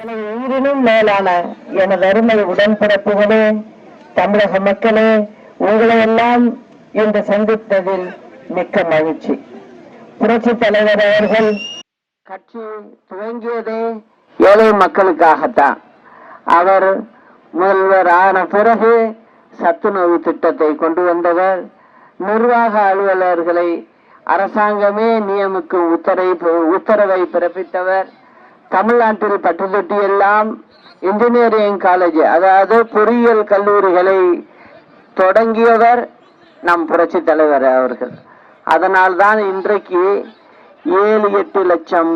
எனது உயிரினும் மேலான எனது அருமை உடன்பிறப்புகளே தமிழக மக்களே உங்களை எல்லாம் இன்று சந்தித்ததில் மிக்க மகிழ்ச்சி. புரட்சி தலைவர் அவர்கள் கட்சி துவங்கியதே ஏழை மக்களுக்காகத்தான். அவர் முதல்வர் ஆன பிறகு சத்துணவு திட்டத்தை கொண்டு வந்தவர். நிர்வாக அலுவலர்களை அரசாங்கமே நியமிக்கும் உத்தரவை உத்தரவை பிறப்பித்தவர். தமிழ்நாட்டில் பட்டுத்தொட்டி எல்லாம் இன்ஜினியரிங் காலேஜ் அதாவது பொறியியல் கல்லூரிகளை தொடங்கியவர் நம் புரட்சி தலைவர் அவர்கள். அதனால்தான் இன்றைக்கு ஏழு எட்டு லட்சம்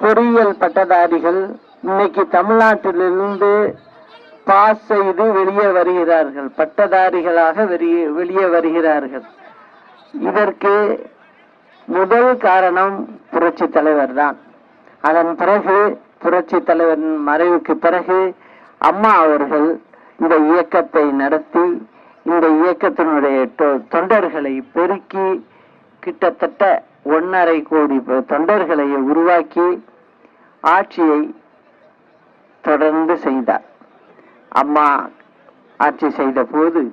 பொறியியல் பட்டதாரிகள் இன்னைக்கு தமிழ்நாட்டிலிருந்து பாஸ் செய்து வெளியே வருகிறார்கள். பட்டதாரிகளாக வெளியே வெளியே வருகிறார்கள். இதற்கு முதல் காரணம் புரட்சி தலைவர் தான் அதன் பிறகு புரட்சி தலைவரின் மறைவுக்கு பிறகு அம்மா அவர்கள் இந்த இயக்கத்தை நடத்தி இந்த இயக்கத்தினுடைய தொ- தொண்டர்களை பெருக்கி கிட்டத்தட்ட ஒன்றரை கோடி தொண்டர்களை உருவாக்கி ஆட்சியை தொடர்ந்து செய்தார். அம்மா ஆட்சி செய்த போது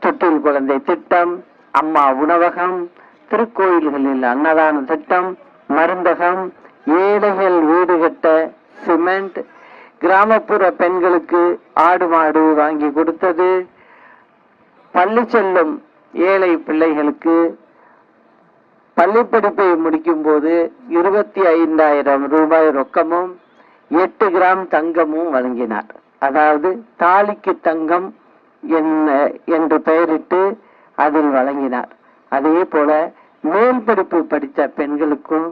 தொட்டில் குழந்தை திட்டம் அம்மா உணவகம் திருக்கோயில்களில் அன்னதான திட்டம் மருந்தகம் ஏழைகள் வீடு கட்ட சிமெண்ட் கிராமப்புற பெண்களுக்கு ஆடு மாடு வாங்கி கொடுத்தது. பள்ளி செல்லும் ஏழை பிள்ளைகளுக்கு பள்ளி படிப்பை முடிக்கும் போது இருபத்தி ஐந்தாயிரம் ரூபாய் ரொக்கமும் எட்டு கிராம் தங்கமும் வழங்கினார். அதாவது தாலிக்கு தங்கம் என்ன என்று பெயரிட்டு அதில் வழங்கினார். அதே போல மேல் படிப்பு படித்த பெண்களுக்கும்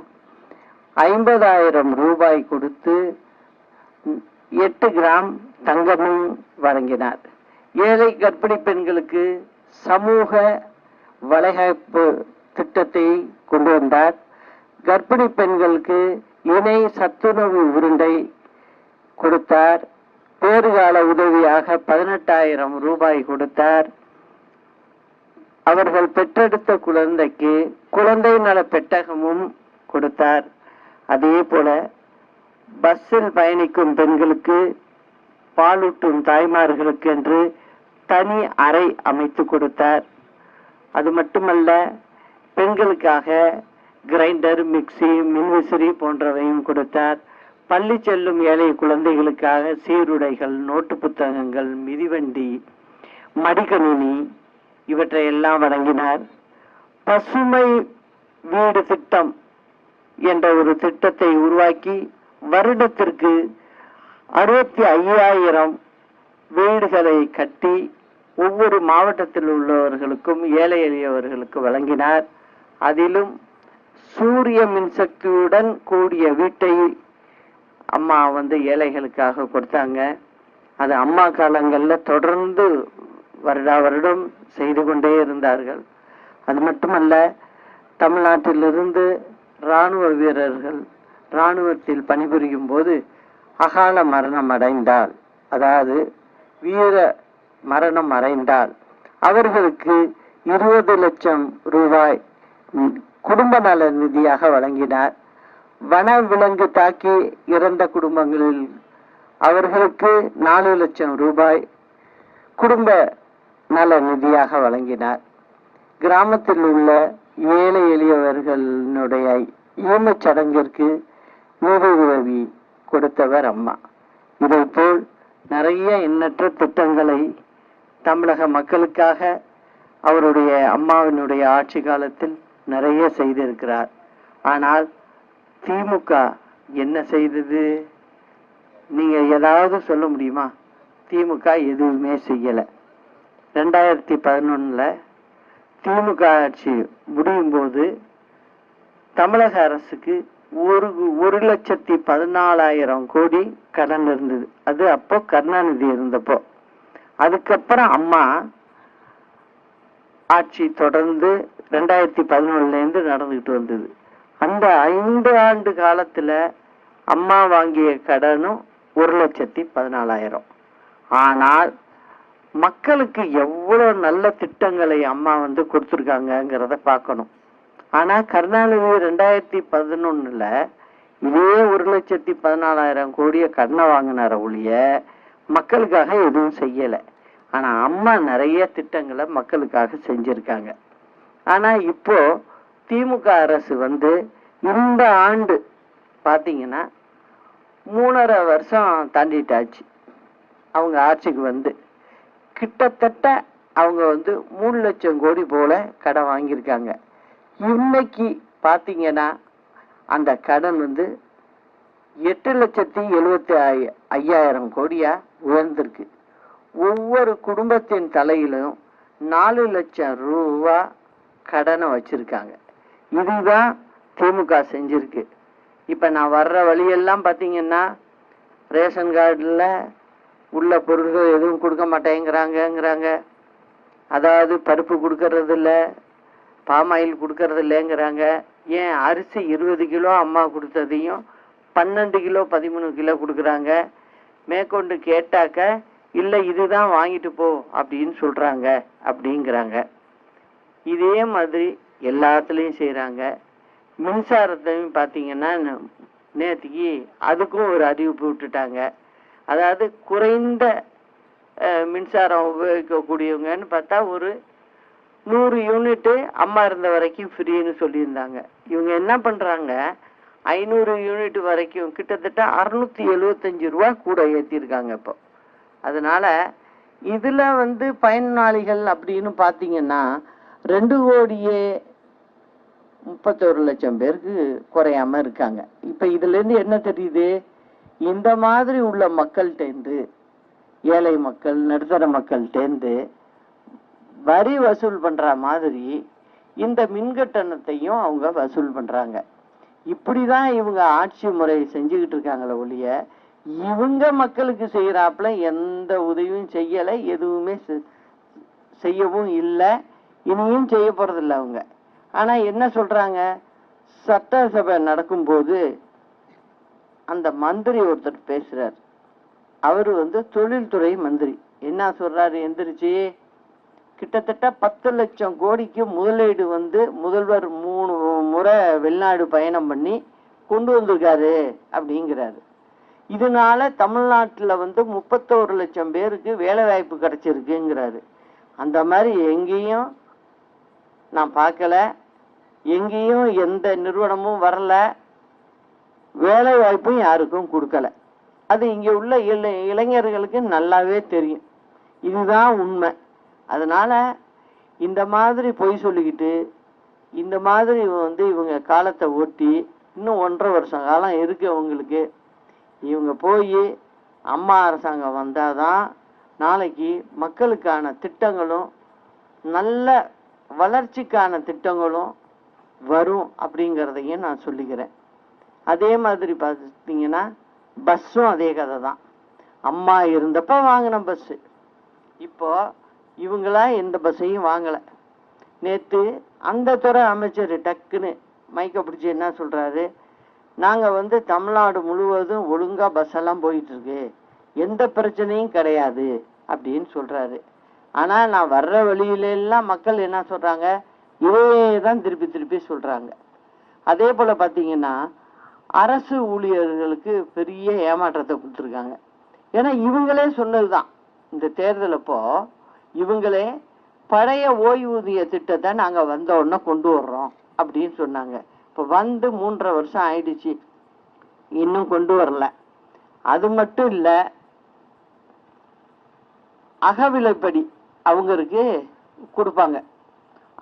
ஐம்பதாயிரம் ரூபாய் கொடுத்து எட்டு கிராம் தங்கமும் வழங்கினார். ஏழை கர்ப்பிணி பெண்களுக்கு சமூக வளைகாப்பு திட்டத்தை கொண்டு வந்தார். கர்ப்பிணி பெண்களுக்கு இணை சத்துணவு உருண்டை கொடுத்தார். பேறுகால உதவியாக பதினெட்டாயிரம் ரூபாய் கொடுத்தார். அவர்கள் பெற்றெடுத்த குழந்தைக்கு குழந்தை நல பெட்டகமும் கொடுத்தார். அதே போல பஸ்ஸில் பயணிக்கும் பெண்களுக்கு பாலூட்டும் தாய்மார்களுக்கு என்று தனி அறை அமைத்து கொடுத்தார். அது மட்டுமல்ல பெண்களுக்காக கிரைண்டர் மிக்ஸி மின்விசிறி போன்றவையும் கொடுத்தார். பள்ளி செல்லும் ஏழை குழந்தைகளுக்காக சீருடைகள் நோட்டு புத்தகங்கள் மிதிவண்டி மடிக்கணினி இவற்றையெல்லாம் வழங்கினார். பசுமை வீடு திட்டம் என்ற ஒரு திட்டத்தை உருவாக்கி வருடத்திற்கு அறுபத்தி ஐயாயிரம் வீடுகளை கட்டி ஒவ்வொரு மாவட்டத்தில் உள்ளவர்களுக்கும் ஏழை எளியவர்களுக்கு வழங்கினார். அதிலும் சூரிய மின்சக்தியுடன் கூடிய வீட்டை அம்மா வந்து ஏழைகளுக்காக கொடுத்தாங்க. அது அம்மா காலங்களில் தொடர்ந்து வருடா வருடம் செய்து கொண்டே இருந்தார்கள். அது மட்டுமல்ல தமிழ்நாட்டிலிருந்து ராணுவ வீரர்கள் ராணுவத்தில் பணிபுரியும் போது அகால மரணம் அடைந்தால் அதாவது வீர மரணம் அடைந்தால் அவர்களுக்கு இருபது லட்சம் ரூபாய் குடும்ப நல நிதியாக வழங்கினார். வன விலங்கு தாக்கி இறந்த குடும்பங்களில் அவர்களுக்கு நாலு லட்சம் ரூபாய் குடும்ப நல நிதியாக வழங்கினார். கிராமத்தில் உள்ள ஏழை எளியவர்களுடைய ஈமச் சடங்கிற்கு நிதி உதவி கொடுத்தவர் அம்மா. இதைப்போல் நிறைய எண்ணற்ற திட்டங்களை தமிழக மக்களுக்காக அவருடைய அம்மாவினுடைய ஆட்சி காலத்தில் நிறைய செய்திருக்கிறார். ஆனால் திமுக என்ன செய்தது? நீங்க ஏதாவது சொல்ல முடியுமா? திமுக எதுவுமே செய்யலை. ரெண்டாயிரத்தி பதினொன்றில் திமுக ஆட்சி முடியும் போது தமிழக அரசுக்கு ஒரு ஒரு லட்சத்தி பதினாலாயிரம் கோடி கடன் இருந்தது. அது அப்போ கருணாநிதி இருந்தப்போ. அதுக்கப்புறம் அம்மா ஆட்சி தொடர்ந்து ரெண்டாயிரத்தி பதினொன்னுலேருந்து இருந்து வந்தது. அந்த ஐந்து ஆண்டு காலத்தில் அம்மா வாங்கிய கடனும் ஒரு லட்சத்தி பதினாலாயிரம். ஆனால் மக்களுக்கு எவ்வளவு நல்ல திட்டங்களை அம்மா வந்து கொடுத்துருக்காங்கங்கிறத பார்க்கணும். ஆனா கருணாநிதி ரெண்டாயிரத்தி பதினொன்னுல இதே ஒரு லட்சத்தி பதினாலாயிரம் கோடிய கடனை வாங்கினார ஒழிய மக்களுக்காக எதுவும் செய்யல. ஆனா அம்மா நிறைய திட்டங்களை மக்களுக்காக செஞ்சிருக்காங்க. ஆனா இப்போ திமுக அரசு வந்து இந்த ஆண்டு பாத்தீங்கன்னா மூணரை வருஷம் தாண்டிட்டாச்சு. அவங்க ஆட்சிக்கு வந்து. கிட்டத்தட்ட அவங்க வந்து மூணு லட்சம் கோடி போல கடன் வாங்கியிருக்காங்க. இன்னைக்கு பார்த்தீங்கன்னா அந்த கடன் வந்து எட்டு லட்சத்தி எழுபத்தி ஐ ஐயாயிரம் கோடியா உயர்ந்திருக்கு. ஒவ்வொரு குடும்பத்தின் தலையிலும் நாலு லட்சம் ரூபா கடனை வச்சிருக்காங்க. இதுதான் திமுக செஞ்சிருக்கு. இப்போ நான் வர்ற வழியெல்லாம் பார்த்தீங்கன்னா ரேஷன் கார்டில் உள்ள பொருள்கள் எதுவும் கொடுக்க மாட்டேங்கிறாங்கங்கிறாங்க. அதாவது பருப்பு கொடுக்கறது இல்ல பாமாயில் கொடுக்கறது இல்லைங்கிறாங்க ஏன் அரிசி இருபது கிலோ அம்மா கொடுத்ததையும் பன்னெண்டு கிலோ பதிமூணு கிலோ கொடுக்குறாங்க. மேற்கொண்டு கேட்டாக்க இல்லை இதுதான் வாங்கிட்டு போ அப்படின்னு சொல்கிறாங்க அப்படிங்கிறாங்க. இதே மாதிரி எல்லாத்துலேயும் செய்கிறாங்க மின்சாரத்தையும் பார்த்தீங்கன்னா நேற்றுக்கு அதுக்கும் ஒரு அறிவிப்பு விட்டுட்டாங்க. அதாவது குறைந்த மின்சாரம் உபயோகிக்கக்கூடியவங்கன்னு பார்த்தா ஒரு நூறு யூனிட்டு அம்மா இருந்த வரைக்கும் ஃப்ரீன்னு சொல்லியிருந்தாங்க. இவங்க என்ன பண்ணுறாங்க ஐநூறு யூனிட் வரைக்கும் கிட்டத்தட்ட அறுநூத்தி எழுவத்தஞ்சு ரூபா கூட ஏற்றிருக்காங்க இப்போ. அதனால இதில் வந்து பயனாளிகள் அப்படின்னு பார்த்தீங்கன்னா ரெண்டு கோடியே முப்பத்தோரு லட்சம் பேருக்கு குறையாம இருக்காங்க. இப்போ இதுலேருந்து என்ன தெரியுது? இந்த மாதிரி உள்ள மக்கள்கிட்டேருந்து ஏழை மக்கள் நடுத்தர மக்கள்கிட்டேருந்து வரி வசூல் பண்ற மாதிரி இந்த மின்கட்டணத்தையும் அவங்க வசூல் பண்றாங்க. இப்படிதான் இவங்க ஆட்சி முறை செஞ்சுக்கிட்டு இருக்காங்களே ஒழிய இவங்க மக்களுக்கு செய்யறாப்புல எந்த உதவியும் செய்யலை எதுவுமே செ- செய்யவும் இல்லை இனியும் செய்ய போகிறதில்ல அவங்க. ஆனா என்ன சொல்றாங்க? சட்டசபை நடக்கும்போது அந்த மந்திரி ஒருத்தர் பேசுறார். அவர் வந்து தொழில்துறை மந்திரி. என்ன சொல்றாரு? எந்திரிச்சு கிட்டத்தட்ட பத்து லட்சம் கோடிக்கு முதலீடு வந்து முதல்வர் மூணு முறை வெளிநாடு பயணம் பண்ணி கொண்டு வந்திருக்காரு அப்படிங்கிறாரு. இதனால தமிழ்நாட்டில் வந்து முப்பத்தோரு லட்சம் பேருக்கு வேலை வாய்ப்பு கிடைச்சிருக்குங்கிறாரு. அந்த மாதிரி எங்கேயும் நான் பார்க்கல. எங்கேயும் எந்த நிறுவனமும் வரல. வேலை வாய்ப்பும் யாருக்கும் கொடுக்கல. அது இங்க உள்ள இள இளைஞர்களுக்கு நல்லாவே தெரியும். இதுதான் உண்மை. அதனால இந்த மாதிரி பொய் சொல்லிக்கிட்டு இந்த மாதிரி வந்து இவங்க காலத்தை ஓட்டி இன்னும் ஒன்றரை வருஷம் காலம் இருக்கு அவங்களுக்கு. இவங்க போய் அம்மா அரசாங்கம் வந்தாதான் நாளைக்கு மக்களுக்கான திட்டங்களும் நல்ல வளர்ச்சிக்கான திட்டங்களும் வரும் அப்படிங்கிறதையும் நான் சொல்லிக்கிறேன். அதே மாதிரி பார்த்தீங்கன்னா பஸ்ஸும் அதே கதை தான் அம்மா இருந்தப்ப வாங்கின பஸ்ஸு இப்போ இவங்களா எந்த பஸ்ஸையும் வாங்கலை. நேற்று அந்த துறை அமைச்சர் டக்குன்னு மைக்க பிடிச்சி என்ன சொல்கிறாரு நாங்கள் வந்து தமிழ்நாடு முழுவதும் ஒழுங்காக பஸ் எல்லாம் எந்த பிரச்சனையும் கிடையாது அப்படின்னு சொல்கிறாரு ஆனால் நான் வர்ற வழியில எல்லாம் மக்கள் என்ன சொல்கிறாங்க இதையே தான் திருப்பி திருப்பி சொல்கிறாங்க அதே போல் பார்த்தீங்கன்னா அரசு ஊழியர்களுக்கு பெரிய ஏமாற்றத்தை கொடுத்துருக்காங்க. ஏன்னா இவங்களே சொன்னதுதான். இந்த தேர்தல் அப்போ இவங்களே பழைய ஓய்வூதிய திட்டத்தை நாங்கள் வந்த உடனே கொண்டு வர்றோம் அப்படின்னு சொன்னாங்க. இப்போ வந்து மூன்றரை வருஷம் ஆயிடுச்சு. இன்னும் கொண்டு வரல. அது மட்டும் இல்லை அகவிலைப்படி அவங்களுக்கு கொடுப்பாங்க.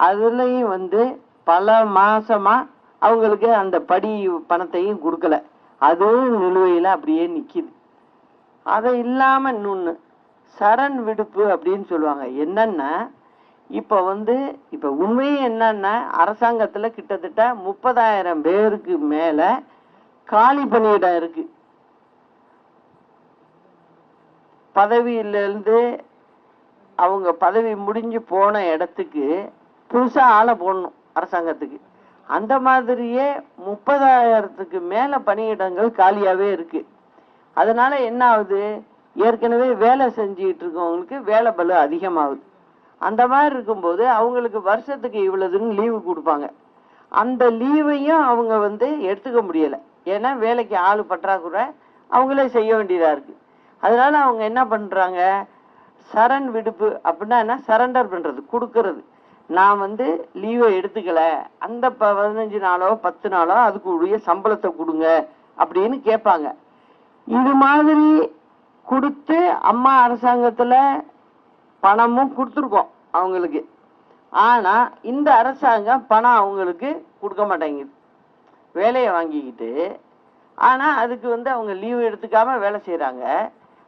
அதுலேயும் வந்து பல மாசமா அவங்களுக்கு அந்த படி பணத்தையும் கொடுக்கல. அதுவும் நிலுவையில் அப்படியே நிற்கிது அதை இல்லாமல் இன்னொன்று சரண் விடுப்பு அப்படின்னு சொல்லுவாங்க. என்னன்னா இப்போ வந்து இப்போ உண்மையே என்னன்னா அரசாங்கத்தில் கிட்டத்தட்ட முப்பதாயிரம் பேருக்கு மேலே காலி பணியிடம் இருக்கு. பதவியிலேருந்து அவங்க பதவி முடிஞ்சு போன இடத்துக்கு புதுசாக ஆளை போடணும் அரசாங்கத்துக்கு. அந்த மாதிரியே முப்பதாயிரத்துக்கு மேல பணியிடங்கள் காலியாவே இருக்கு. அதனால என்ன ஆகுது ஏற்கனவே வேலை செஞ்சுட்டு இருக்கவங்களுக்கு வேலை பலு அதிகமாகுது. அந்த மாதிரி இருக்கும்போது அவங்களுக்கு வருஷத்துக்கு இவ்வளவுன்னு லீவு கொடுப்பாங்க. அந்த லீவையும் அவங்க வந்து எடுத்துக்க முடியலை. ஏன்னா வேலைக்கு ஆள் பற்றாக்குறை அவங்களே செய்ய வேண்டியதாக இருக்கு. அதனால அவங்க என்ன பண்ணுறாங்க சரண் விடுப்பு அப்படின்னா என்ன? சரண்டர் பண்ணுறது கொடுக்கறது. நான் வந்து லீவை எடுத்துக்கல. அந்த பதினஞ்சு நாளோ பத்து நாளோ அதுக்கு உரிய சம்பளத்தை கொடுங்க அப்படின்னு கேட்பாங்க. இது மாதிரி கொடுத்து அம்மா அரசாங்கத்தில் பணமும் கொடுத்துருக்கோம் அவங்களுக்கு. ஆனால் இந்த அரசாங்கம் பணம் அவங்களுக்கு கொடுக்க மாட்டேங்குது. வேலையை வாங்கிக்கிட்டு ஆனால் அதுக்கு வந்து அவங்க லீவு எடுத்துக்காம வேலை செய்கிறாங்க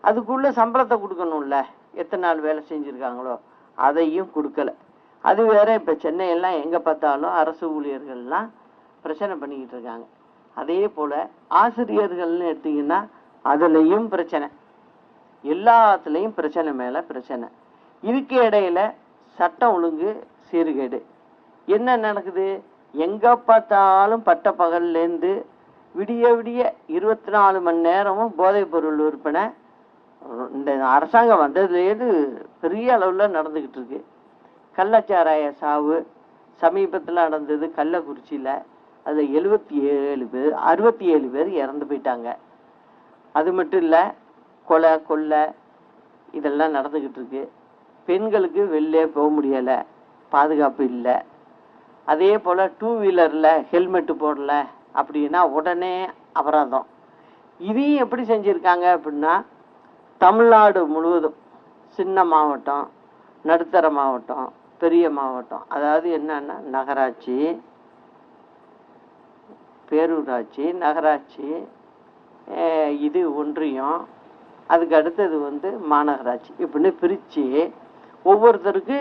அதுக்குள்ள சம்பளத்தை கொடுக்கணும்ல. எத்தனை நாள் வேலை செஞ்சுருக்காங்களோ அதையும் கொடுக்கல. அது வேற இப்ப சென்னையெல்லாம் எங்க பார்த்தாலும் அரசு ஊழியர்கள்லாம் பிரச்சனை பண்ணிக்கிட்டு இருக்காங்க. அதே போல ஆசிரியர்கள்னு எடுத்தீங்கன்னா அதுலயும் பிரச்சனை. எல்லாத்துலயும் பிரச்சனை மேல பிரச்சனை. இதுக்கு இடையில சட்டம் ஒழுங்கு சீர்கேடு. என்ன நடக்குது? எங்க பார்த்தாலும் பட்ட பகல்லேருந்து விடிய விடிய இருபத்தி நாலு மணி நேரமும் போதைப் பொருள் விற்பனை இந்த அரசாங்கம் வந்ததுலேருந்து பெரிய அளவில் நடந்துக்கிட்டு இருக்கு. கள்ளச்சாராய சாவு சமீபத்தில் நடந்தது கள்ளக்குறிச்சியில். அதில் எழுபத்தி ஏழு பேர் அறுபத்தி ஏழு பேர் இறந்து போயிட்டாங்க. அது மட்டும் இல்லை கொலை கொள்ளை இதெல்லாம் நடந்துக்கிட்டு இருக்கு. பெண்களுக்கு வெளிலே போக முடியலை பாதுகாப்பு இல்லை. அதே போல் டூ வீலரில் ஹெல்மெட்டு போடல அப்படின்னா உடனே அபராதம். இதையும் எப்படி செஞ்சுருக்காங்க அப்படின்னா தமிழ்நாடு முழுவதும் சின்ன மாவட்டம் நடுத்தர மாவட்டம் பெரிய மாவட்டம். அதாவது என்னன்னா நகராட்சி பேரூராட்சி நகராட்சி இது ஒன்றியம். அதுக்கு அடுத்தது வந்து மாநகராட்சி. இப்படின்னு பிரித்து ஒவ்வொருத்தருக்கு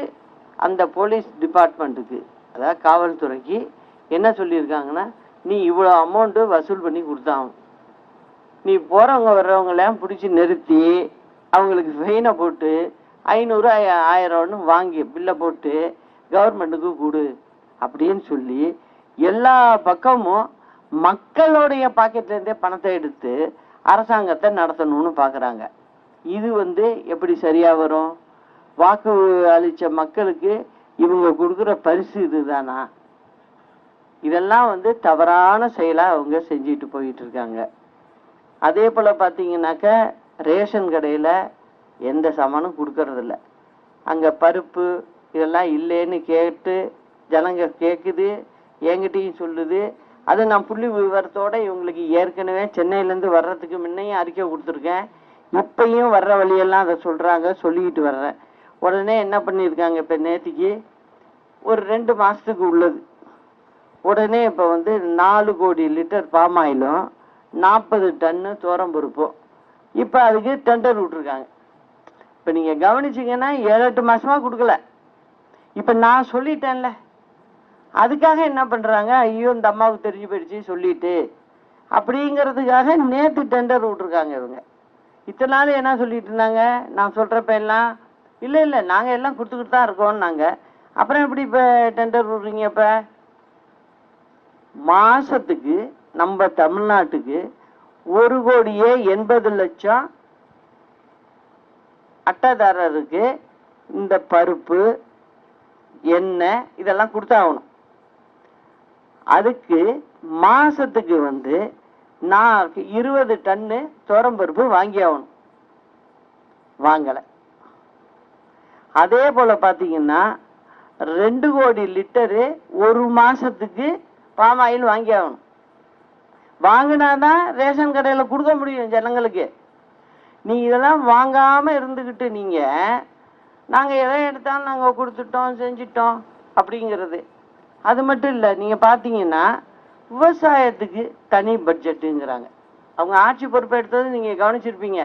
அந்த போலீஸ் டிபார்ட்மெண்ட்டுக்கு அதாவது காவல்துறைக்கு என்ன சொல்லியிருக்காங்கன்னா நீ இவ்வளோ அமௌண்ட்டு வசூல் பண்ணி கொடுத்தாகும் நீ போகிறவங்க வர்றவங்களாம் பிடிச்சி நிறுத்தி அவங்களுக்கு ஃபெயினை போட்டு ஐநூறு ஆயிரம்னு வாங்கி பில்லை போட்டு கவர்மெண்ட்டுக்கு கொடு அப்படின்னு சொல்லி எல்லா பக்கமும் மக்களுடைய பாக்கெட்லேருந்தே பணத்தை எடுத்து அரசாங்கத்தை நடத்தணும்னு பார்க்குறாங்க இது வந்து எப்படி சரியாக வரும்? வாக்கு அளித்த மக்களுக்கு இவங்க கொடுக்குற பரிசு இதுதானா? இதெல்லாம் வந்து தவறான செயலாக அவங்க செஞ்சுட்டு போயிட்டு இருக்காங்க. அதே போல் பார்த்தீங்கன்னாக்க ரேஷன் கடையில் எந்த சாமானும் கொடுக்கறதில்ல. அங்கே பருப்பு இதெல்லாம் இல்லைன்னு கேட்டு ஜனங்க கேட்குது என்கிட்டையும் சொல்லுது. அது நான் புள்ளி விவரத்தோட இவங்களுக்கு ஏற்கனவே சென்னையிலேருந்து வர்றதுக்கு முன்னையும் அறிக்கை கொடுத்துருக்கேன். இப்பையும் வர்ற வழியெல்லாம் அதை சொல்கிறாங்க சொல்லிக்கிட்டு வர்றேன் உடனே என்ன பண்ணியிருக்காங்க இப்போ நேற்றுக்கு ஒரு ரெண்டு மாதத்துக்கு உள்ளது. உடனே இப்போ வந்து நாலு கோடி லிட்டர் பாமாயிலும் நாற்பது டன்னு துவரம்பருப்பும் இப்போ அதுக்கு டெண்டர் விட்ருக்காங்க இப்போ நீங்கள் கவனிச்சீங்கன்னா ஏழு எட்டு மாதமாக கொடுக்கல. இப்போ நான் சொல்லிட்டேன்ல. அதுக்காக என்ன பண்ணுறாங்க ஐயோ இந்த அம்மாவுக்கு தெரிஞ்சு போயிடுச்சு சொல்லிட்டு. அப்படிங்கிறதுக்காக நேற்று டெண்டர் விட்ருக்காங்க இவங்க. இத்தனை நாள் என்ன சொல்லிட்டு இருந்தாங்க? நான் சொல்கிறப்ப எல்லாம் இல்லை இல்லை நாங்கள் எல்லாம் கொடுத்துக்கிட்டு தான் இருக்கோம் நாங்கள் அப்புறம் எப்படி இப்போ டெண்டர் விடுறீங்க இப்போ? மாதத்துக்கு நம்ம தமிழ்நாட்டுக்கு ஒரு கோடியே எண்பது லட்சம் அட்டைதாரருக்கு இந்த பருப்பு எண்ணெய் இதெல்லாம் கொடுத்தாகணும். அதுக்கு மாசத்துக்கு வந்து நான் இருபது டன்னு துவரம்பருப்பு வாங்கி ஆகணும் வாங்கலை. அதே போல் பார்த்தீங்கன்னா ரெண்டு கோடி லிட்டரு ஒரு மாதத்துக்கு பாம் ஆயில் வாங்கி ஆகணும் வாங்கினாதான் ரேஷன் கடையில் கொடுக்க முடியும் ஜனங்களுக்கு. நீ இதெல்லாம் வாங்காம இருந்துகிட்டு நீங்க நாங்க எதை எடுத்தாலும் நாங்க கொடுத்துட்டோம் செஞ்சிட்டோம் அப்படிங்கிறது. அது மட்டும் இல்ல நீங்க பாத்தீங்கன்னா விவசாயத்துக்கு தனி பட்ஜெட்டுங்கிறாங்க அவங்க ஆட்சி பொறுப்பை எடுத்தது நீங்க கவனிச்சிருப்பீங்க.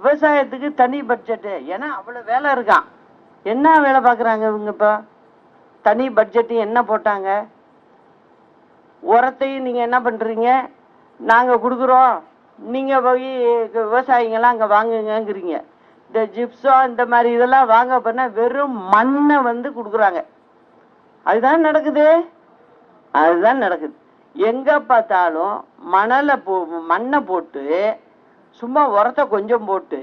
விவசாயத்துக்கு தனி பட்ஜெட்டு ஏன்னா அவ்வளவு வேலை இருக்கான் என்ன வேலை பார்க்குறாங்க இவங்க இப்போ? தனி பட்ஜெட்டு என்ன போட்டாங்க? உரத்தையும் நீங்கள் என்ன பண்ணுறீங்க நாங்கள் கொடுக்குறோம். நீங்கள் போய் விவசாயிங்கெல்லாம் அங்கே வாங்குங்கங்கிறீங்க. இந்த ஜிப்ஸோ இந்த மாதிரி இதெல்லாம் வாங்க போனால் வெறும் மண்ணை வந்து கொடுக்குறாங்க. அதுதான் நடக்குது. அதுதான் நடக்குது. எங்கே பார்த்தாலும் மணலை போ மண்ணை போட்டு சும்மா உரத்தை கொஞ்சம் போட்டு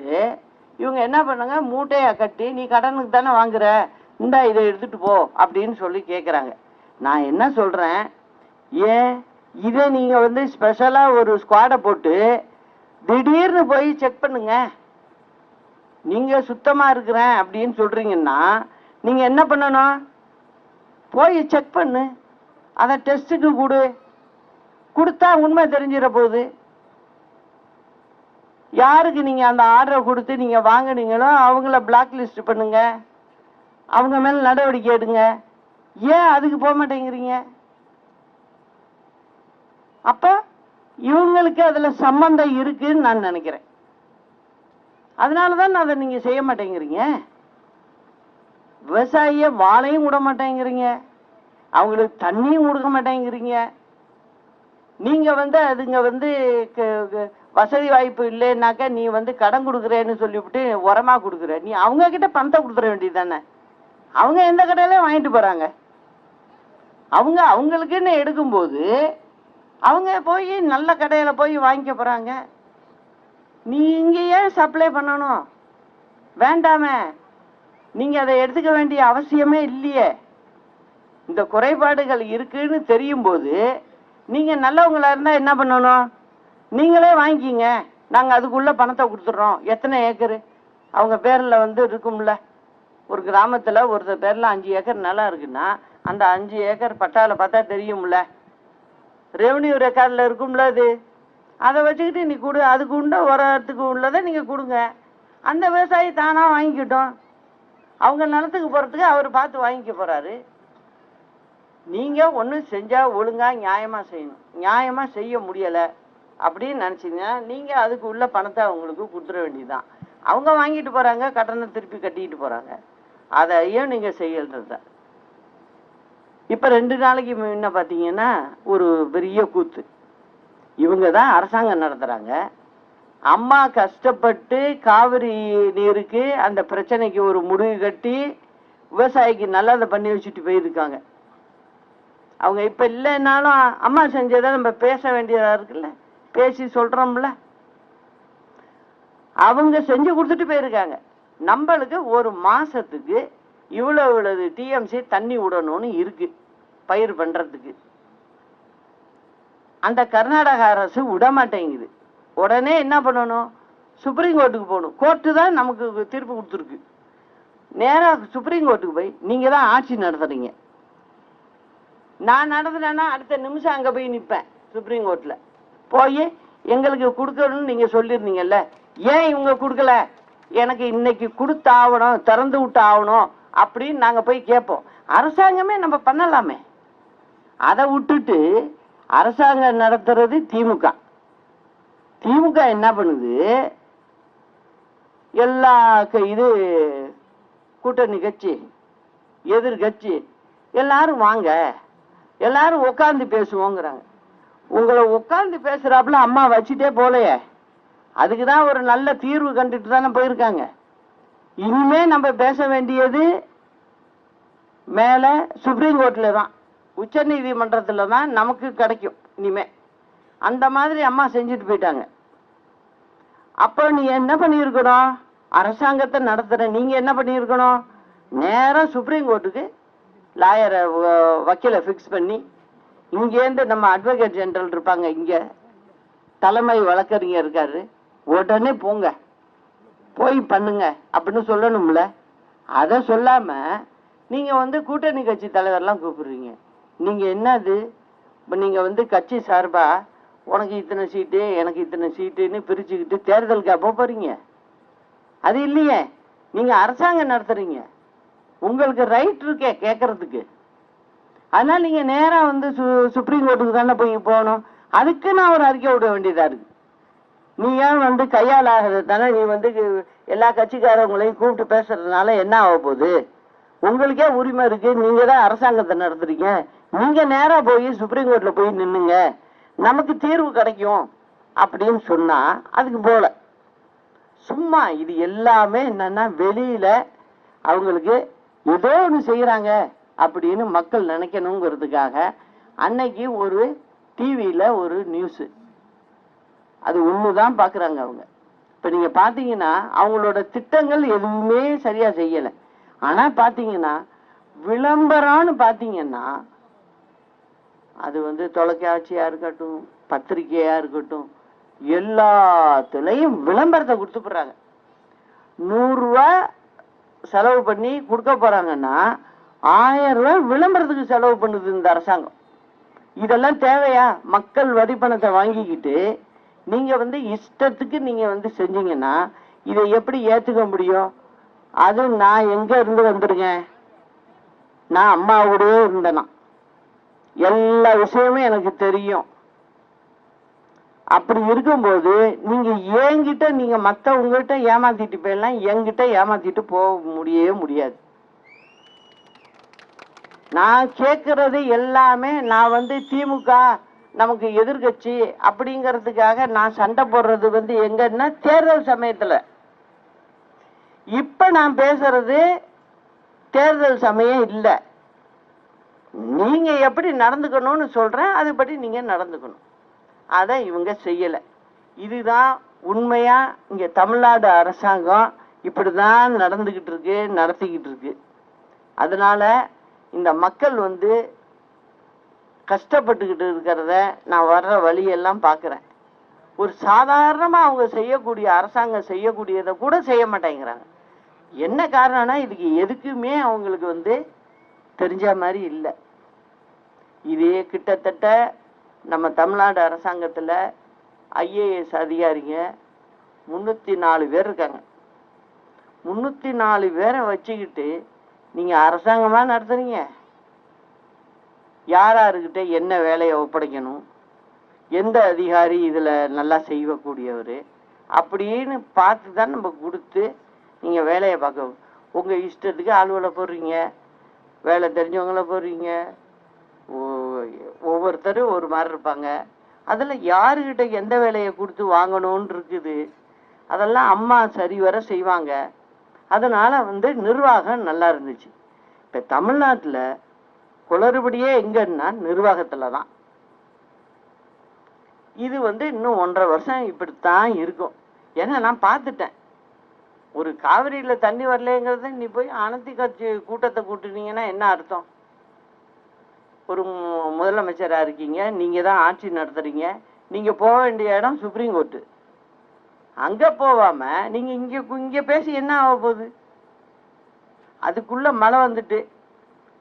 இவங்க என்ன பண்ணுங்க? மூட்டையை கட்டி நீ கடனுக்கு தானே வாங்குற? இந்தா இதை எடுத்துகிட்டு போ அப்படின்னு சொல்லி கேட்குறாங்க நான் என்ன சொல்கிறேன் ஏன்? இதை நீங்க வந்து ஸ்பெஷலா ஒரு ஸ்குவாடை போட்டு திடீர்னு போய் செக் பண்ணுங்க. நீங்க சுத்தமா இருக்கிறேன் அப்படின்னு சொல்றீங்கன்னா நீங்க என்ன பண்ணணும்? போய் செக் பண்ணு. அதை டெஸ்ட்டுக்கு கொடு. கொடுத்தா உண்மை தெரிஞ்சிட போகுது யாருக்கு நீங்க அந்த ஆர்டரை கொடுத்து நீங்க வாங்கினீங்களோ அவங்கள பிளாக் லிஸ்ட் பண்ணுங்க. அவங்க மேல நடவடிக்கை எடுங்க. ஏன் அதுக்கு போக மாட்டேங்கிறீங்க அப்ப இவங்களுக்கு அதுல சம்பந்தம் இருக்குன்னு நான் நினைக்கிறேன். அதனாலதான் அதை நீங்க செய்ய மாட்டேங்கிறீங்க. விவசாயிய வாழையும் விட மாட்டேங்கிறீங்க. அவங்களுக்கு தண்ணியும் கொடுக்க மாட்டேங்கிறீங்க. நீங்க வந்து அதுங்க வந்து க- வசதி வாய்ப்பு இல்லைன்னாக்க நீ வந்து கடன் கொடுக்குறேன்னு சொல்லிவிட்டு உரமா கொடுக்குற. நீ அவங்க கிட்ட பணத்தை கொடுத்துட வேண்டியது தானே. அவங்க எந்த கடையிலையும் வாங்கிட்டு போறாங்க. அவங்க அவங்களுக்குன்னு எடுக்கும்போது அவங்க போய் நல்ல கடையில் போய் வாங்கிக்க போகிறாங்க நீ இங்கே ஏன் சப்ளை பண்ணணும். வேண்டாமே. நீங்கள் அதை எடுத்துக்க வேண்டிய அவசியமே இல்லையே. இந்த குறைபாடுகள் இருக்குன்னு தெரியும் போது நீங்கள் நல்லவங்களா இருந்தால் என்ன பண்ணணும்? நீங்களே வாங்கிக்கிங்க. நாங்கள் அதுக்குள்ளே பணத்தை கொடுத்துட்றோம். எத்தனை ஏக்கரு? அவங்க பேரில் வந்து இருக்கும்ல. ஒரு கிராமத்தில் ஒருத்தர் பேரில் அஞ்சு ஏக்கர் நிலம் இருக்குன்னா அந்த அஞ்சு ஏக்கர் பட்டாவில் பார்த்தா தெரியும்ல. ரெவன்யூ ரெக்கார்டில் இருக்கும்ல அது. அதை வச்சுக்கிட்டு நீ கொடு. அதுக்கு உண்ட உரத்துக்கு உள்ளதை நீங்கள் கொடுங்க. அந்த விவசாயி தானாக வாங்கிக்கிட்டோம். அவங்க நிலத்துக்கு போகிறதுக்கு அவர் பார்த்து வாங்கிக்க போகிறாரு நீங்கள் ஒன்றும் செஞ்சால் ஒழுங்காக நியாயமாக செய்யணும். நியாயமாக செய்ய முடியலை அப்படின்னு நினச்சிங்கன்னா நீங்கள் அதுக்கு உள்ள பணத்தை அவங்களுக்கு கொடுத்துட வேண்டியதுதான். அவங்க வாங்கிட்டு போகிறாங்க கட்டணம் திருப்பி கட்டிக்கிட்டு போகிறாங்க அதையும் நீங்கள் செய்யறது இப்போ ரெண்டு நாளைக்கு முன்ன பார்த்தீங்கன்னா ஒரு பெரிய கூத்து. இவங்க தான் அரசாங்கம் நடத்துகிறாங்க அம்மா கஷ்டப்பட்டு காவிரி நீருக்கு அந்த பிரச்சனைக்கு ஒரு முடிவு கட்டி விவசாயிக்கு நல்லதை பண்ணி வச்சுட்டு போயிருக்காங்க. அவங்க இப்போ இல்லைன்னாலும் அம்மா செஞ்சதை நம்ம பேச வேண்டியதாக இருக்குல்ல? பேசி சொல்கிறோம்ல அவங்க செஞ்சு கொடுத்துட்டு போயிருக்காங்க. நம்மளுக்கு ஒரு மாதத்துக்கு இவ்வளோ இவ்வளவு டிஎம்சி தண்ணி விடணும்னு இருக்கு பயிர் பண்ணுறதுக்கு அந்த கர்நாடக அரசு விட மாட்டேங்குது உடனே என்ன பண்ணணும்? சுப்ரீம் கோர்ட்டுக்கு போகணும். கோர்ட்டு தான் நமக்கு தீர்ப்பு கொடுத்துருக்கு. நேராக சுப்ரீம் கோர்ட்டுக்கு போய் நீங்கள் தான் ஆட்சி நடத்துறீங்க. நான் நடந்துட்டேன்னா அடுத்த நிமிஷம் அங்கே போய் நிற்பேன் சுப்ரீம் கோர்ட்டில் போய் எங்களுக்கு கொடுக்கணும்னு நீங்கள் சொல்லியிருந்தீங்கல்ல ஏன் இவங்க கொடுக்கல? எனக்கு இன்னைக்கு கொடுத்து ஆகணும் திறந்து விட்டு ஆகணும் அப்படின்னு நாங்கள் போய் கேட்போம். அரசாங்கமே நம்ம பண்ணலாமே. அதை விட்டுட்டு அரசாங்கம் நடத்துறது திமுக. திமுக என்ன பண்ணுது? எல்லா க- இது கூட்டணி கட்சி எதிர்கட்சி எல்லாரும் வாங்க. எல்லாரும் உட்காந்து பேசுவோங்கிறாங்க. உங்களை உட்காந்து பேசுறாப்புல அம்மா வச்சுட்டே போலையே. அதுக்கு தான் ஒரு நல்ல தீர்வு கண்டுட்டு தானே போயிருக்காங்க. இனிமே நம்ம பேச வேண்டியது மேல சுப்ரீம் கோர்ட்ல தான். உச்ச நீதிமன்றத்தில் தான் நமக்கு கிடைக்கும் இனிமே. அந்த மாதிரி அம்மா செஞ்சுட்டு போயிட்டாங்க. அப்போ நீ என்ன பண்ணியிருக்கணும்? அரசாங்கத்தை நடத்துகிற நீங்க என்ன பண்ணியிருக்கணும்? நேராக சுப்ரீம் கோர்ட்டுக்கு லாயரை வக்கீலை ஃபிக்ஸ் பண்ணி இங்கேருந்து நம்ம அட்வொகேட் ஜெனரல் இருப்பாங்க இங்கே தலைமை வழக்கறிஞர் இருக்காரு உடனே போங்க. போய் பண்ணுங்க அப்படின்னு சொல்லணும்ல. அதை சொல்லாம நீங்கள் வந்து கூட்டணி கட்சி தலைவர்லாம் கூப்பிடுறீங்க. நீங்கள் என்னது? இப்போ நீங்கள் வந்து கட்சி சார்பாக உனக்கு இத்தனை சீட்டு எனக்கு இத்தனை சீட்டுன்னு பிரிச்சுக்கிட்டு தேர்தலுக்கு அப்போ போகிறீங்க அது இல்லையே. நீங்கள் அரசாங்கம் நடத்துகிறீங்க உங்களுக்கு ரைட் இருக்கே கேட்கறதுக்கு அதனால் நீங்கள் நேராக வந்து சு- சுப்ரீம் கோர்ட்டுக்கு தானே போய் போகணும். அதுக்கு நான் ஒரு அறிக்கை விட வேண்டியதாக இருக்குது நீ ஏன் வந்து கையால் ஆகிறது தானே நீ வந்து எல்லா கட்சிக்காரவங்களையும் கூப்பிட்டு பேசுறதுனால என்ன ஆக போகுது? உங்களுக்கே உரிமை இருக்கு. நீங்க தான் அரசாங்கத்தை நடத்துறீங்க. நீங்க நேரா போய் சுப்ரீம் கோர்ட்ல போய் நின்னுங்க நமக்கு தீர்வு கிடைக்கும் அப்படின்னு சொன்னா அதுக்கு போல. சும்மா இது எல்லாமே என்னன்னா வெளியில அவங்களுக்கு ஏதோ ஒன்று செய்யறாங்க அப்படின்னு மக்கள் நினைக்கணுங்கிறதுக்காக அன்னைக்கு ஒரு டிவியில ஒரு நியூஸ் அது ஒண்ணுதான் பாக்குறாங்க அவங்க. இப்ப நீங்க பாத்தீங்கன்னா அவங்களோட திட்டங்கள் எதுவுமே சரியா செய்யல. ஆனா பாத்தீங்கன்னா விளம்பரம்னு பாத்தீங்கன்னா அது வந்து தொலைக்காட்சியாக இருக்கட்டும் பத்திரிக்கையாக இருக்கட்டும் எல்லாத்துலேயும் விளம்பரத்தை கொடுத்துப்படுறாங்க நூறுரூவா செலவு பண்ணி கொடுக்க போகிறாங்கன்னா ஆயிரம் ரூபாய் விளம்பரத்துக்கு செலவு பண்ணுது இந்த அரசாங்கம். இதெல்லாம் தேவையா? மக்கள் வரி பணத்தை வாங்கிக்கிட்டு நீங்கள் வந்து இஷ்டத்துக்கு நீங்கள் வந்து செஞ்சீங்கன்னா இதை எப்படி ஏற்றுக்க முடியும்? அது நான் எங்கே இருந்து வந்திருக்கேன்? நான் அம்மாவோடயே இருந்தேனா? எல்லா விஷயமும் எனக்கு தெரியும். அப்படி இருக்கும்போது நீங்க என்கிட்ட நீங்க மத்தவங்ககிட்ட ஏமாத்திட்டு போயிடலாம் என்கிட்ட ஏமாத்திட்டு போக முடியவே முடியாது. நான் கேட்கறது எல்லாமே நான் வந்து திமுக நமக்கு எதிர்கட்சி அப்படிங்கிறதுக்காக நான் சண்டை போடுறது வந்து எங்கன்னா தேர்தல் சமயத்தில். இப்போ நான் பேசுறது தேர்தல் சமயம் இல்லை. நீங்கள் எப்படி நடந்துக்கணும்னு சொல்கிறேன் அதுபடி நீங்கள் நடந்துக்கணும். அதை இவங்க செய்யலை. இதுதான் உண்மையாக இங்கே தமிழ்நாடு அரசாங்கம் இப்படி தான் நடந்துக்கிட்டு இருக்கு நடத்திக்கிட்டு இருக்கு. அதனால் இந்த மக்கள் வந்து கஷ்டப்பட்டுக்கிட்டு இருக்கிறத நான் வர்ற வழியெல்லாம் பார்க்குறேன். ஒரு சாதாரணமாக அவங்க செய்யக்கூடிய அரசாங்கம் செய்யக்கூடியதை கூட செய்ய மாட்டேங்கிறாங்க. என்ன காரணம்னா இதுக்கு எதுக்குமே அவங்களுக்கு வந்து தெரிஞ்ச மாதிரி இல்லை. இதே கிட்டத்தட்ட நம்ம தமிழ்நாடு அரசாங்கத்தில் ஐஏஎஸ் அதிகாரிங்க முந்நூற்றி நாலு பேர் இருக்காங்க. முந்நூற்றி நாலு பேரை வச்சுக்கிட்டு நீங்கள் அரசாங்கமாக நடத்துறீங்க. யார் யாருக்கிட்ட என்ன வேலையை ஒப்படைக்கணும்? எந்த அதிகாரி இதில் நல்லா செய்யக்கூடியவர்? அப்படின்னு பார்த்து தான் நம்ம கொடுத்து நீங்கள் வேலையை பார்க்க உங்கள் இஷ்டத்துக்கு ஆளுவலை போடுறீங்க வேலை தெரிஞ்சவங்கள போடுறீங்க ஒவ்வொருத்தரும் ஒரு மாதிரி இருப்பாங்க. அதில் யாருக்கிட்ட எந்த வேலையை கொடுத்து வாங்கணும்னு இருக்குது? அதெல்லாம் அம்மா சரிவர செய்வாங்க. அதனால் வந்து நிர்வாகம் நல்லா இருந்துச்சு. இப்போ தமிழ்நாட்டில் குளறுபடியே எங்கன்னா நிர்வாகத்தில் தான். இது வந்து இன்னும் ஒன்றரை வருஷம் இப்படித்தான் இருக்கும். ஏன்னா நான் பார்த்துட்டேன். ஒரு காவிரியில் தண்ணி வரலங்கிறத நீ போய் அனைத்து கட்சி கூட்டத்தை கூட்டுனீங்கன்னா என்ன அர்த்தம்? ஒரு முதலமைச்சராக இருக்கீங்க நீங்கள் தான் ஆட்சி நடத்துகிறீங்க நீங்கள் போக வேண்டிய இடம் சுப்ரீம் கோர்ட்டு. அங்கே போகாமல் நீங்கள் இங்கே இங்கே பேசி என்ன ஆக போகுது? அதுக்குள்ளே மழை வந்துட்டு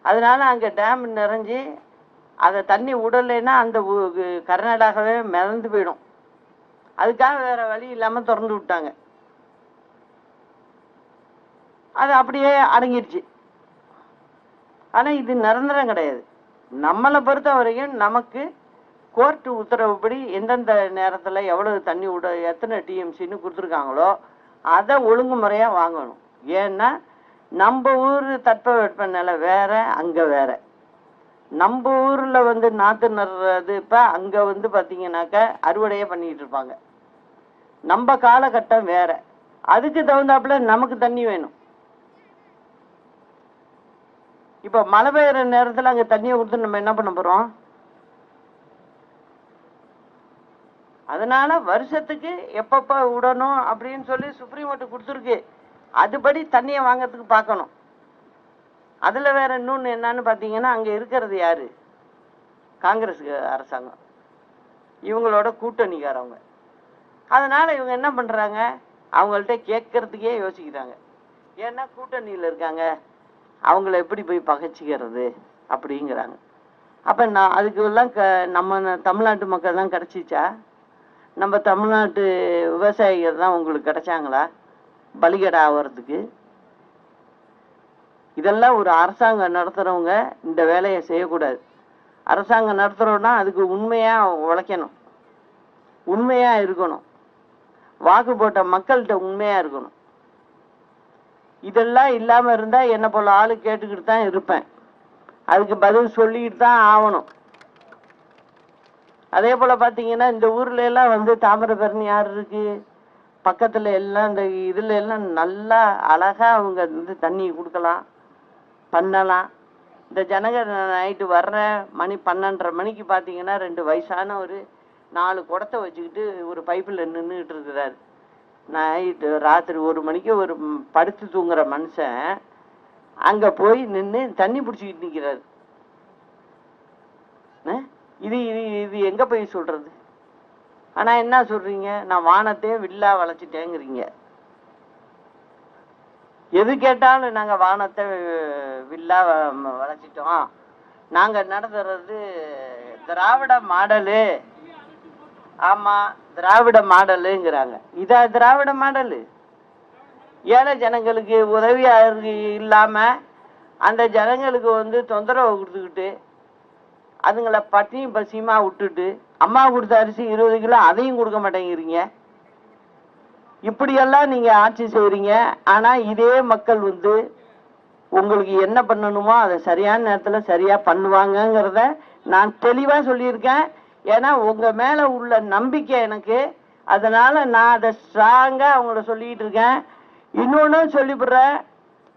அதனால அங்கே டேம் நிறைஞ்சி அதை தண்ணி விடலைன்னா அந்த ஊ- கர்நாடகாவே மிதந்து போயிடும். அதுக்காக வேற வழி இல்லாமல் திறந்து விட்டாங்க. அது அப்படியே அடங்கிடுச்சு ஆனால் இது நிரந்தரம் கிடையாது. நம்மளை பொறுத்த வரைக்கும் நமக்கு கோர்ட்டு உத்தரவுப்படி எந்தெந்த நேரத்தில் எவ்வளவு தண்ணி விட எத்தனை டிஎம்சின்னு கொடுத்துருக்காங்களோ அதை ஒழுங்குமுறையாக வாங்கணும். ஏன்னா நம்ம ஊர் தட்பவெட்ப நிலை வேற அங்க வேற. நம்ம ஊர்ல வந்து நாத்து நடுறது இப்ப அங்க வந்து பாத்தீங்கன்னாக்க அறுவடையே பண்ணிட்டு இருப்பாங்க. நம்ம காலகட்டம் வேற. அதுக்கு தகுந்தாப்புல நமக்கு தண்ணி வேணும். இப்ப மழை பெய்யுற நேரத்துல அங்க தண்ணியை கொடுத்து நம்ம என்ன பண்ண போறோம்? அதனால வருஷத்துக்கு எப்பப்ப விடணும் அப்படின்னு சொல்லி சுப்ரீம் கோர்ட் கொடுத்துருக்கு. அதுபடி தண்ணியை வாங்கறதுக்கு பார்க்கணும். அதில் வேற இன்னொன்று என்னன்னு பார்த்தீங்கன்னா அங்கே இருக்கிறது யாரு? காங்கிரஸ் அரசாங்கம். இவங்களோட கூட்டணிக்காரவங்க. அதனால் இவங்க என்ன பண்ணுறாங்க அவங்கள்ட்ட கேட்கறதுக்கே யோசிக்கிறாங்க. ஏன்னா கூட்டணியில் இருக்காங்க. அவங்கள எப்படி போய் பகைச்சிக்கிறது? அப்படிங்கிறாங்க. அப்போ நான் அதுக்கு எல்லாம் க நம்ம தமிழ்நாட்டு மக்கள் தான் நம்ம தமிழ்நாட்டு விவசாயிகள் தான் உங்களுக்கு கிடைச்சாங்களா? பலிகடை ஆகிறதுக்கு இதெல்லாம் ஒரு அரசாங்கம் நடத்துகிறவங்க இந்த வேலையை செய்யக்கூடாது. அரசாங்கம் நடத்துறோம்னா அதுக்கு உண்மையாக உழைக்கணும். உண்மையாக இருக்கணும். வாக்கு போட்ட மக்கள்கிட்ட உண்மையாக இருக்கணும். இதெல்லாம் இல்லாமல் இருந்தால் என்னை போல் ஆளு கேட்டுக்கிட்டு தான் இருப்பேன். அதுக்கு பதில் சொல்லிக்கிட்டு தான் ஆகணும். அதே போல் பார்த்தீங்கன்னா இந்த ஊர்ல எல்லாம் வந்து தாமிரபரணி யார் இருக்குது பக்கத்துல எல்லாம் இந்த இதுல எல்லாம் நல்லா அழகா அவங்க வந்து தண்ணி கொடுக்கலாம் பண்ணலாம். இந்த ஜனங்க நைட்டு வர்ற மணி பன்னெண்டரை மணிக்கு பார்த்தீங்கன்னா ரெண்டு வயசான ஒரு நாலு குடத்தை வச்சுக்கிட்டு ஒரு பைப்பில் நின்றுக்கிட்டு இருக்கிறாரு. நைட்டு ராத்திரி ஒரு மணிக்கு ஒரு படுத்து தூங்குற மனுஷன் அங்கே போய் நின்று தண்ணி பிடிச்சிக்கிட்டு நிற்கிறாரு இது இது இது எங்கே போய் சொல்கிறது ஆனால் என்ன சொல்றீங்க? நான் வானத்தையே வில்லா வளைச்சிட்டேங்கிறீங்க எது கேட்டாலும் நாங்கள் வானத்தை வில்லா வ- வளைச்சிட்டோம் நாங்கள் நடத்துறது திராவிட மாடலு. ஆமா திராவிட மாடலுங்கிறாங்க. இதா திராவிட மாடலு? ஏழை ஜனங்களுக்கு உதவியாக இருக்கு இல்லாம அந்த ஜனங்களுக்கு வந்து தொந்தரவு கொடுத்துக்கிட்டு அதுங்களை பட்டியும் பசியுமா விட்டுட்டு அம்மா கொடுத்த அரிசி இருபது கிலோ அதையும் கொடுக்க மாட்டேங்கிறீங்க. இப்படியெல்லாம் நீங்க ஆட்சி செய்கிறீங்க ஆனா இதே மக்கள் வந்து உங்களுக்கு என்ன பண்ணணுமோ அதை சரியான நேரத்தில் சரியா பண்ணுவாங்கங்கிறத நான் தெளிவா சொல்லியிருக்கேன். ஏன்னா உங்க மேல உள்ள நம்பிக்கை எனக்கு. அதனால நான் அதை ஸ்ட்ராங்கா அவங்கள சொல்லிட்டு இருக்கேன். இன்னொன்னும் சொல்லிவிடுறேன்.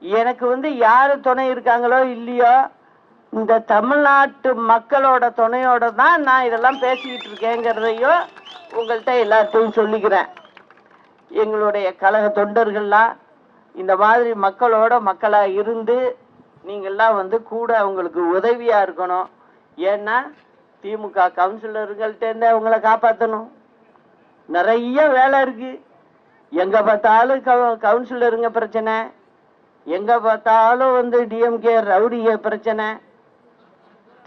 எனக்கு வந்து யாரு துணை இருக்காங்களோ இல்லையோ இந்த தமிழ்நாட்டு மக்களோட துணையோட தான் நான் இதெல்லாம் பேசிக்கிட்டு இருக்கேங்கிறதையும் உங்கள்கிட்ட எல்லாத்தையும் சொல்லிக்கிறேன். எங்களுடைய கழக தொண்டர்கள்லாம் இந்த மாதிரி மக்களோட மக்களாக இருந்து நீங்கள்லாம் வந்து கூட அவங்களுக்கு உதவியாக இருக்கணும். ஏன்னா திமுக கவுன்சிலருங்கள்ட்டேருந்து அவங்கள காப்பாற்றணும் நிறைய வேலை இருக்கு. எங்கே பார்த்தாலும் கவு- கவுன்சிலருங்க பிரச்சனை. எங்கே பார்த்தாலும் வந்து டிஎம்கே ரவுடிய பிரச்சனை.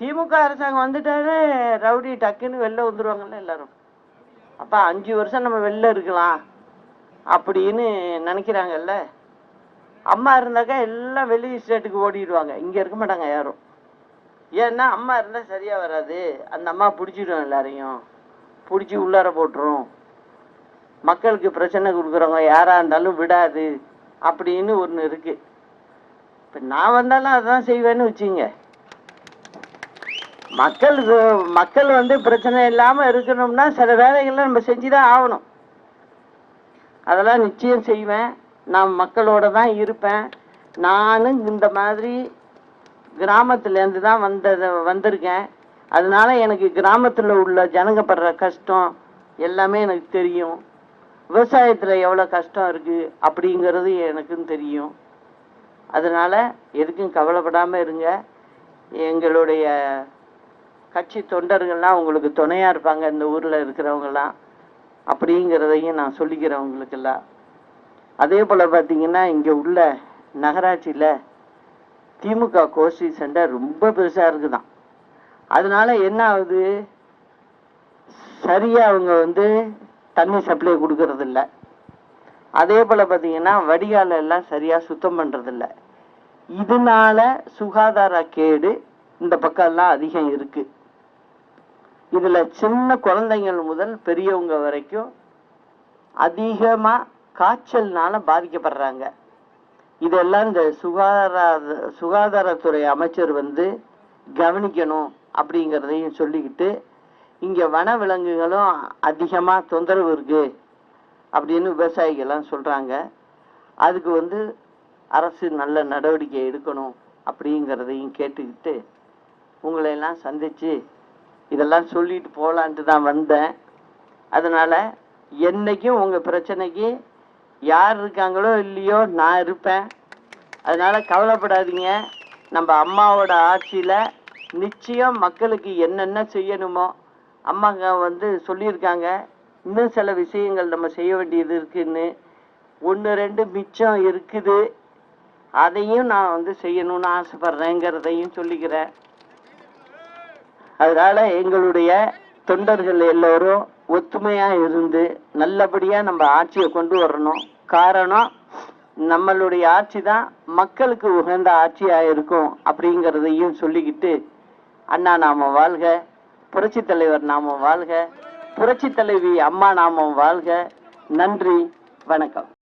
திமுக அரசாங்கம் வந்துட்டாலே ரவுடி டக்குன்னு வெளில வந்துருவாங்கல்ல எல்லாரும். அப்ப அஞ்சு வருஷம் நம்ம வெளில இருக்கலாம் அப்படின்னு நினைக்கிறாங்கல்ல. அம்மா இருந்தாக்கா எல்லாம் வெளி ஸ்டேட்டுக்கு ஓடிடுவாங்க. இங்க இருக்க மாட்டாங்க யாரும். ஏன்னா அம்மா இருந்தா சரியா வராது. அந்த அம்மா பிடிச்சிடும் எல்லாரையும். பிடிச்சி உள்ளார போட்டுரும். மக்களுக்கு பிரச்சனை கொடுக்குறவங்க யாரா இருந்தாலும் விடாது அப்படின்னு ஒன்று இருக்கு. இப்போ நான் வந்தாலும் அதான் செய்வேன்னு வச்சுங்க மக்கள் மக்கள் வந்து பிரச்சனை இல்லாம இருக்கணும்னா சில வேலைகள்லாம் நம்ம செஞ்சுதான் ஆகணும். அதெல்லாம் நிச்சயம் செய்வேன். நான் மக்களோட தான் இருப்பேன். நானும் இந்த மாதிரி கிராமத்துலேருந்து தான் வந்தது வந்திருக்கேன். அதனால எனக்கு கிராமத்தில் உள்ள ஜனங்க படுற கஷ்டம் எல்லாமே எனக்கு தெரியும். விவசாயத்தில் எவ்வளோ கஷ்டம் இருக்குது அப்படிங்கிறது எனக்கும் தெரியும். அதனால எதுக்கும் கவலைப்படாமல் இருங்க. எங்களுடைய கட்சி தொண்டர்கள்லாம் உங்களுக்கு துணையாக இருப்பாங்க இந்த ஊரில் இருக்கிறவங்களாம் அப்படிங்கிறதையும் நான் சொல்லிக்கிறேன் உங்களுக்கெல்லாம். அதே போல் பார்த்தீங்கன்னா இங்கே உள்ள நகராட்சியில் திமுக கோஷ்டி சண்டை ரொம்ப பெருசாக இருக்குதான். அதனால என்ன ஆகுது? சரியாக அவங்க வந்து தண்ணி சப்ளை கொடுக்கறதில்ல. அதே போல் பார்த்தீங்கன்னா வடிகால எல்லாம் சரியாக சுத்தம் பண்ணுறதில்ல இதனால சுகாதார கேடு இந்த பக்கம்லாம் அதிகம் இருக்குது இதுல சின்ன குழந்தைகள் முதல் பெரியவங்க வரைக்கும் அதிகமா காய்ச்சல்னால பாதிக்கப்படுறாங்க. இதெல்லாம் இந்த சுகாதார சுகாதாரத்துறை அமைச்சர் வந்து கவனிக்கணும் அப்படிங்கிறதையும் சொல்லிக்கிட்டு இங்கே வன விலங்குகளும் அதிகமாக தொந்தரவு இருக்கு அப்படின்னு விவசாயிகள்லாம் சொல்கிறாங்க அதுக்கு வந்து அரசு நல்ல நடவடிக்கை எடுக்கணும் அப்படிங்கிறதையும் கேட்டுக்கிட்டு உங்களையெல்லாம் எல்லாம் இதெல்லாம் சொல்லிட்டு போகலான்ட்டு தான் வந்தேன். அதனால் என்னைக்கும் உங்கள் பிரச்சனைக்கு யார் இருக்காங்களோ இல்லையோ நான் இருப்பேன். அதனால் கவலைப்படாதீங்க. நம்ம அம்மாவோட ஆட்சியில் நிச்சயம் மக்களுக்கு என்னென்ன செய்யணுமோ அம்மாங்க வந்து சொல்லியிருக்காங்க. இன்னும் சில விஷயங்கள் நம்ம செய்ய வேண்டியது இருக்குன்னு. ஒன்று ரெண்டு மிச்சம் இருக்குது. அதையும் நான் வந்து செய்யணும்னு ஆசைப்பட்றேங்கிறதையும் சொல்லிக்கிறேன். அதனால எங்களுடைய தொண்டர்கள் எல்லோரும் ஒத்துமையா இருந்து நல்லபடியா நம்ம ஆட்சியை கொண்டு வரணும். காரணம் நம்மளுடைய ஆட்சி தான் மக்களுக்கு உகந்த ஆட்சியா இருக்கும் அப்படிங்கிறதையும் சொல்லிக்கிட்டு அண்ணா நாம வாழ்க புரட்சி தலைவர் நாம வாழ்க புரட்சி தலைவி அம்மா நாமம் வாழ்க. நன்றி வணக்கம்.